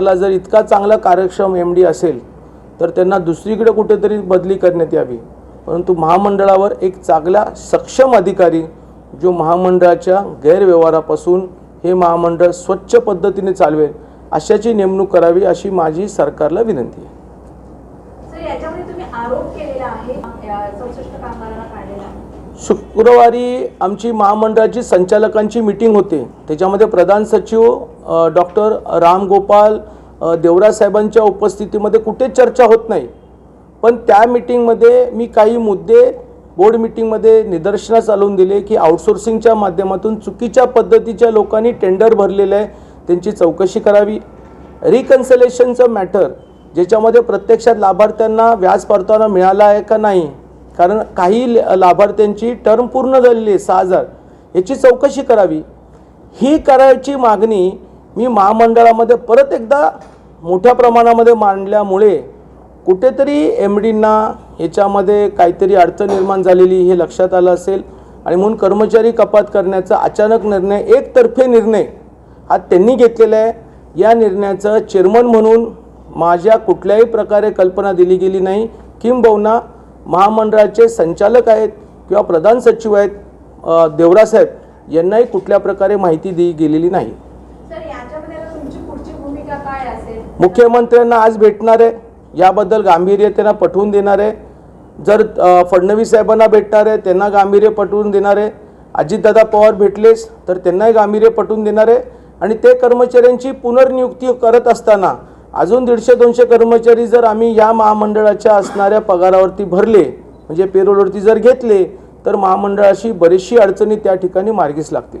ला जर इतका चांगला कार्यक्षम एम डी असेल तर त्यांना दुसरीकडे कुठेतरी बदली करण्यात यावी. परंतु महामंडळावर एक चांगला सक्षम अधिकारी जो महामंडळाच्या गैरव्यवहारापासून हे महामंडळ स्वच्छ पद्धतीने चालवेल अशाची नेमणूक करावी अशी माझी सरकारला विनंती आहे. शुक्रवारी आमची महामंडळाची संचालकांची मीटिंग होते. त्याच्यामध्ये प्रधान सचिव डॉक्टर रामगोपाल अ, देवराज साहेबांच्या उपस्थितीमध्ये कुठेच चर्चा होत नाही. पण त्या मीटिंगमध्ये मी काही मुद्दे बोर्ड मीटिंगमध्ये निदर्शनास आणून दिले की आउटसोर्सिंगच्या माध्यमातून चुकीच्या पद्धतीच्या लोकांनी टेंडर भरलेलं आहे त्यांची चौकशी करावी. रिकन्सलेशनचं मॅटर ज्याच्यामध्ये प्रत्यक्षात लाभार्थ्यांना व्याज परतावा मिळाला आहे का नाही कारण काही ल- लाभार्थ्यांची टर्म पूर्ण झालेली आहे सहा हजार याची चौकशी करावी. ही करायची मागणी मी महामंडळामध्ये परत एकदा मोठ्या प्रमाणामध्ये मांडल्यामुळे कुठेतरी एम डींना ह्याच्यामध्ये काहीतरी अडचण निर्माण झालेली हे लक्षात आलं असेल. आणि म्हणून कर्मचारी कपात करण्याचा अचानक निर्णय एकतर्फे निर्णय हा त्यांनी घेतलेला आहे. या निर्णयाचं चेअरमन म्हणून माझ्या कुठल्याही प्रकारे कल्पना दिली गेली नाही. किंबहुना महामंडळाचे संचालक आहेत किंवा प्रधान सचिव आहेत देवरासाहेब यांनाही कुठल्या प्रकारे माहिती दिली गेलेली नाही. मुख्यमंत्र्यांना आज भेटणार आहे. याबद्दल गांभीर्य त्यांना पटवून देणार आहे. जर फडणवीस साहेबांना भेटणार आहे त्यांना गांभीर्य पटवून देणार आहे. अजितदादा पवार भेटलेच तर त्यांनाही गांभीर्य पटवून देणार आहे. आणि ते कर्मचाऱ्यांची पुनर्नियुक्ती करत असताना अजून दीडशे दोनशे कर्मचारी जर आम्ही या महामंडळाच्या असणाऱ्या पगारावरती भरले म्हणजे पेरोलवरती जर घेतले तर महामंडळाशी बरीचशी अडचणी त्या ठिकाणी मार्गीस लागतील.